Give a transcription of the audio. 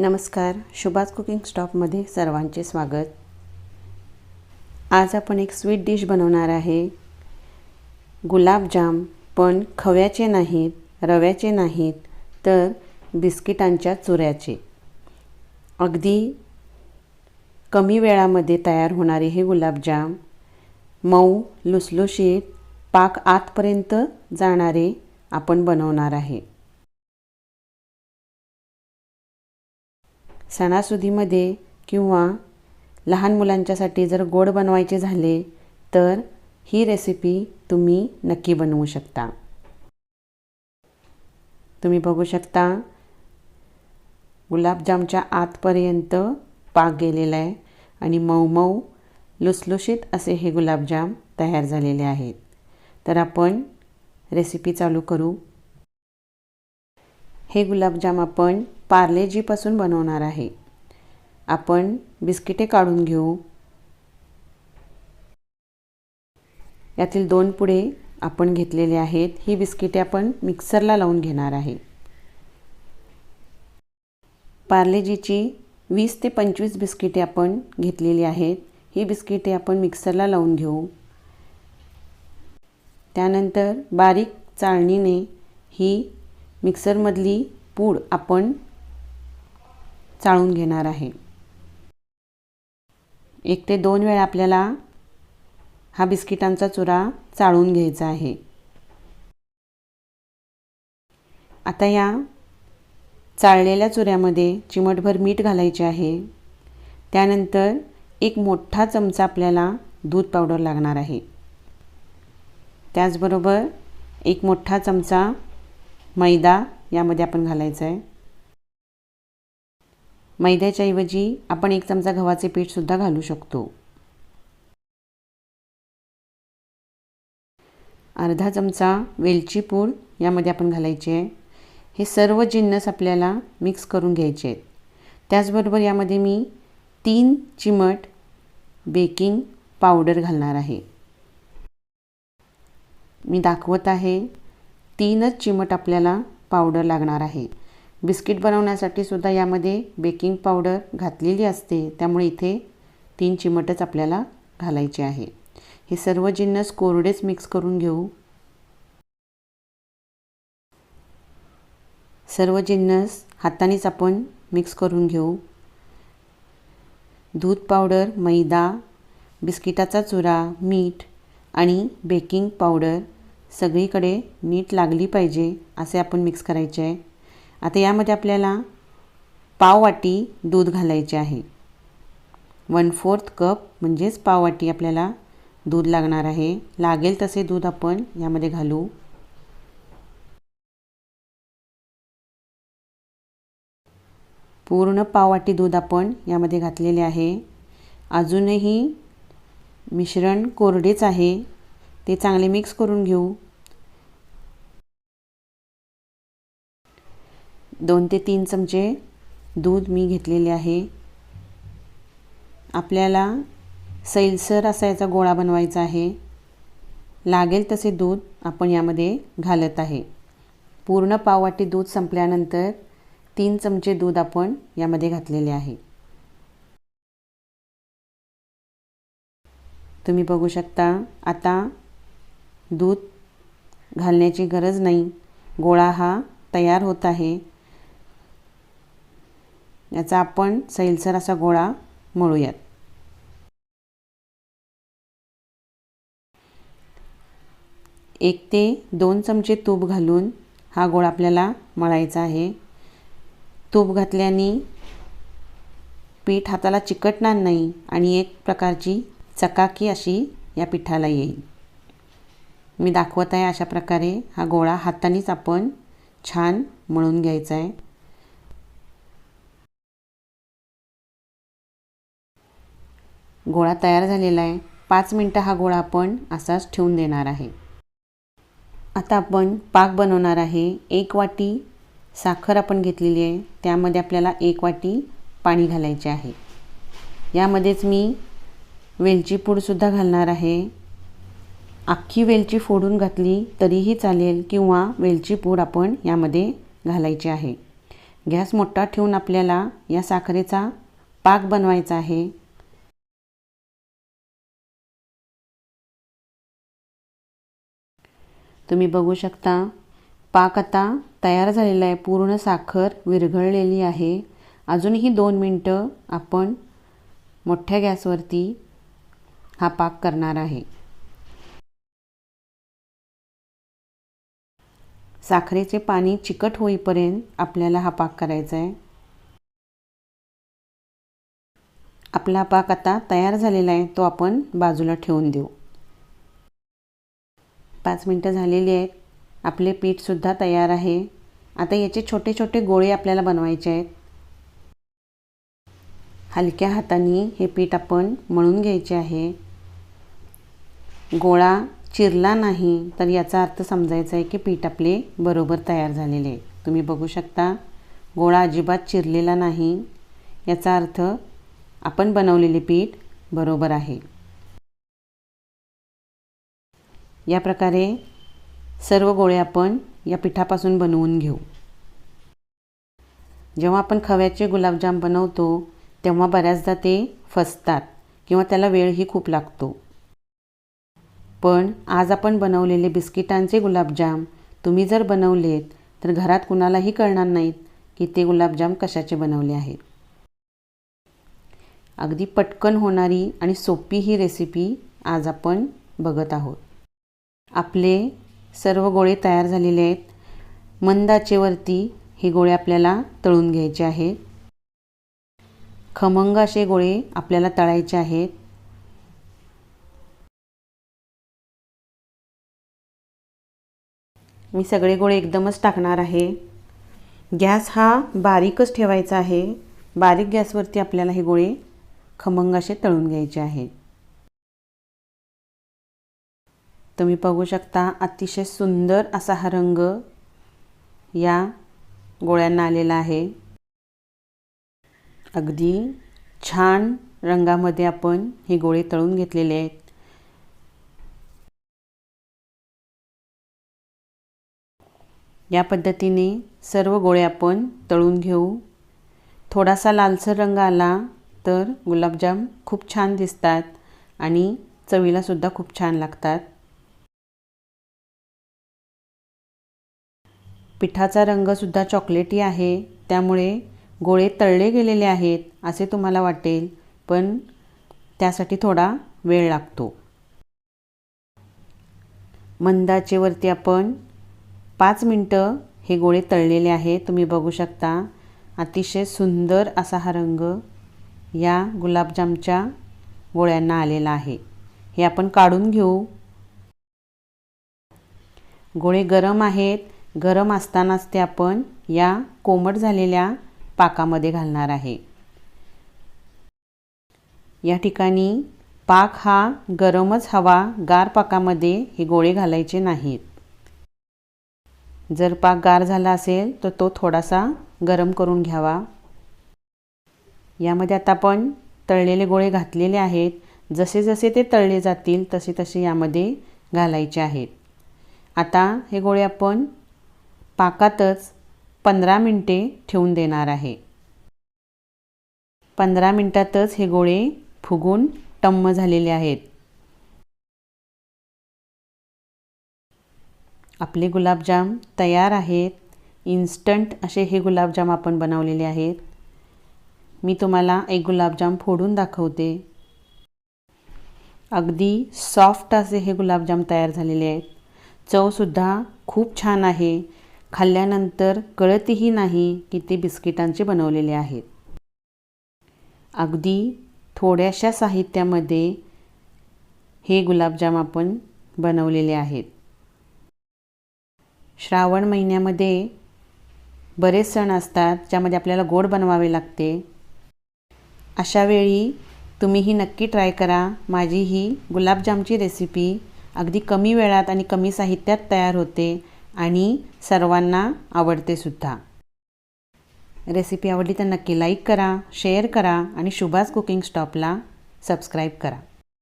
नमस्कार शुभाच कुकिंग स्टॉपमध्ये सर्वांचे स्वागत. आज आपण एक स्वीट डिश बनवणार आहे. गुलाबजाम पण खव्याचे नाहीत रव्याचे नाहीत तर बिस्किटांच्या चुऱ्याचे. अगदी कमी वेळामध्ये तयार होणारे हे गुलाबजाम मऊ लुसलुशीत पाक आतपर्यंत जाणारे आपण बनवणार आहे. सणासुदीमध्ये किंवा लहान मुलांच्यासाठी जर गोड बनवायचे झाले तर ही रेसिपी तुम्ही नक्की बनवू शकता. तुम्ही बघू शकता गुलाबजामच्या आतपर्यंत पाक गेलेला आहे आणि मऊ मऊ लुसलुशीत असे हे गुलाबजाम तयार झालेले आहेत. तर आपण रेसिपी चालू करू. हे गुलाबजाम आपण पार्लेजीपासून बनवणार आहे. आपण बिस्किटे काढून घेऊ. यातील दोन पुढे आपण घेतलेले आहेत. ही बिस्किटे आपण मिक्सरला लावून घेणार आहे. पार्लेजीची वीस ते पंचवीस बिस्किटे आपण घेतलेली आहेत. ही बिस्किटे आपण मिक्सरला लावून घेऊ. त्यानंतर बारीक चाळणीने ही मिक्सरमधली पूड आपण चाळून घेणार आहे. एक ते दोन वेळा आपल्याला हा बिस्किटांचा चुरा चाळून घ्यायचा आहे. आता या चाळलेल्या चुऱ्यामध्ये चिमटभर मीठ घालायचे आहे. त्यानंतर एक मोठा चमचा आपल्याला दूध पावडर लागणार आहे. त्याचबरोबर एक मोठा चमचा मैदा यामध्ये आपण घालायचा आहे. मैद्याच्या ऐवजी आपण एक चमचा गव्हाचे पीठसुद्धा घालू शकतो. अर्धा चमचा वेलची पूड यामध्ये आपण घालायचे आहे. हे सर्व जिन्नस आपल्याला मिक्स करून घ्यायचे आहेत. त्याचबरोबर यामध्ये मी तीन चिमट बेकिंग पावडर घालणार आहे. मी दाखवत आहे तीनच चिमट आपल्याला पावडर लागणार आहे. बिस्किट बनवण्यासाठी सुद्धा यामध्ये बेकिंग पावडर घातलेली असते. त्यामुळे इथे तीन चिमटच आपल्याला घालायचे आहे. हे सर्व जिन्नस कोरडेच मिक्स करून घेऊ. सर्व जिन्नस हातानेच आपण मिक्स करून घेऊ. दूध पावडर मैदा बिस्किटाचा चुरा मीठ आणि बेकिंग पावडर सगळीकडे नीट लागली पाहिजे असे आपण मिक्स करायचे आहे. आता यामध्ये आपल्याला पाववाटी दूध घालायचे आहे. वन फोर्थ कप म्हणजेच पाववाटी आपल्याला दूध लागणार आहे. लागेल तसे दूध आपण यामध्ये घालू. पूर्ण पाववाटी दूध आपण यामध्ये घातलेले आहे. अजूनही मिश्रण कोरडेच आहे. ते चांगले मिक्स करून घेऊ. दोन ते तीन चमचे दूध मी घेतलेले आहे. आपल्याला सैलसर असा याचा गोळा बनवायचा आहे. लागेल तसे दूध आपण यामध्ये घालत आहे. पूर्ण पाववाटी दूध संपल्यानंतर तीन चमचे दूध आपण यामध्ये घातलेले आहे. तुम्ही बघू शकता आता दूध घालण्याची गरज नाही. गोळा हा तयार होत आहे. याचा आपण सैलसर असा गोळा मळूयात. एक ते दोन चमचे तूप घालून हा गोळा आपल्याला मळायचा आहे. तूप घातल्याने पीठ हाताला चिकटणार नाही आणि एक प्रकारची चकाकी अशी या पिठाला येईल. मी दाखवत आहे अशा प्रकारे हा गोळा हातानेच आपण छान मळून घ्यायचा आहे. गोळा तयार झालेला आहे. पाच मिनटं हा गोळा आपण असाच ठेवून देणार आहे. आता आपण पाक बनवणार आहे. एक वाटी साखर आपण घेतलेली आहे. त्यामध्ये आपल्याला एक वाटी पाणी घालायचे आहे. यामध्येच मी वेलची पूडसुद्धा घालणार आहे. अख्खी वेलची फोडून घातली तरीही चालेल किंवा वेलची पूड आपण यामध्ये घालायची आहे. गॅस मोठा ठेवून आपल्याला या साखरेचा पाक बनवायचा आहे. तुम्ही बघू शकता. पाक आता तयार झालेला आहे. पूर्ण साखर विरघळलेली आहे. अजूनही दोन मिनटं आपण मोठ्या गॅसवरती हा पाक करणार आहे. साखरेचे पाणी चिकट होईपर्यंत आपल्याला हा पाक करायचा आहे. आपला पाक आता तयार झालेला आहे. तो आपण बाजूला ठेवून देऊ. पाच मिनटं झालेली आहेत. आपले पीठसुद्धा तयार आहे. आता याचे छोटे छोटे गोळे आपल्याला बनवायचे आहेत. हलक्या हाताने हे पीठ आपण मळून घ्यायचे आहे. गोळा चिरला नाही तर याचा अर्थ समजायचा आहे की पीठ आपले बरोबर तयार झालेले आहे. तुम्ही बघू शकता गोळा अजिबात चिरलेला नाही. याचा अर्थ आपण बनवलेले पीठ बरोबर आहे. या प्रकारे सर्व गोळे आपण या पिठापासून बनवून घेऊ. जेव्हा आपण खव्याचे गुलाबजाम बनवतो तेव्हा बऱ्याचदा ते फसतात किंवा त्याला वेळही खूप लागतो. पण आज आपण बनवलेले बिस्किटांचे गुलाबजाम तुम्ही जर बनवलेत तर घरात कुणालाही कळणार नाहीत की ते गुलाबजाम कशाचे बनवले आहेत. अगदी पटकन होणारी आणि सोपी ही रेसिपी आज आपण बघत आहोत. आपले सर्व गोळे तयार झालेले आहेत. मंद आचेवरती हे गोळे आपल्याला तळून घ्यायचे आहेत. खमंग असे गोळे आपल्याला तळायचे आहेत. मी सगळे गोळे एकदमच टाकणार आहे. गॅस हा बारीकच ठेवायचा आहे. बारीक गॅसवरती आपल्याला हे गोळे खमंग असे तळून घ्यायचे आहेत. तुम्ही बघू शकता अतिशय सुंदर असा हा रंग या गोळ्यांना आलेला आहे. अगदी छान रंगामध्ये आपण हे गोळे तळून घेतलेले आहेत. या पद्धतीने सर्व गोळे आपण तळून घेऊ. थोडासा लालसर रंग आला तर गुलाबजाम खूप छान दिसतात आणि चवीलासुद्धा खूप छान लागतात. पिठाचा रंगसुद्धा चॉकलेटी आहे. त्यामुळे गोळे तळले गेलेले आहेत असे तुम्हाला वाटेल. पण त्यासाठी थोडा वेळ लागतो. मंदाचेवरती आपण पाच मिनटं हे गोळे तळलेले आहेत. तुम्ही बघू शकता अतिशय सुंदर असा हा रंग या गुलाबजामच्या गोळ्यांना आलेला आहे. हे आपण काढून घेऊ. गोळे गरम आहेत. गरम असतानाच ते आपण या कोमट झालेल्या पाकामध्ये घालणार आहे. या ठिकाणी पाक हा गरमच हवा गार पाकामध्ये हे गोळे घालायचे नाहीत. जर पाक गार झाला असेल तर तो थोडासा गरम करून घ्यावा. यामध्ये आता आपण तळलेले गोळे घातलेले आहेत. जसे जसे ते तळले जातील तसे तसे यामध्ये घालायचे आहेत. आता हे गोळे आपण पाकातच पंधरा मिनटे ठेवून देणार आहे. पंधरा मिनटातच हे गोळे फुगून टम्म झालेले आहेत. आपले गुलाबजाम तयार आहेत. इन्स्टंट असे हे गुलाबजाम आपण बनवलेले आहेत. मी तुम्हाला एक गुलाबजाम फोडून दाखवते. अगदी सॉफ्ट असे हे गुलाबजाम तयार झालेले आहेत. चवसुद्धा खूप छान आहे. खाल्ल्यानंतर कळतही नाही की ते बिस्किटांचे बनवलेले आहेत. अगदी थोड्याशा साहित्यामध्ये हे गुलाबजाम आपण बनवलेले आहेत. श्रावण महिन्यामध्ये बरेच सण असतात ज्यामध्ये आपल्याला गोड बनवावे लागते. अशा वेळी तुम्ही ही नक्की ट्राय करा. माझी ही गुलाबजामची रेसिपी अगदी कमी वेळात आणि कमी साहित्यात तयार होते. आणि सर्वांना आवडते सुद्धा. रेसिपी आवडली तर नक्की लाईक करा शेअर करा आणि शुभास कुकिंग स्टॉपला सबस्क्राईब करा.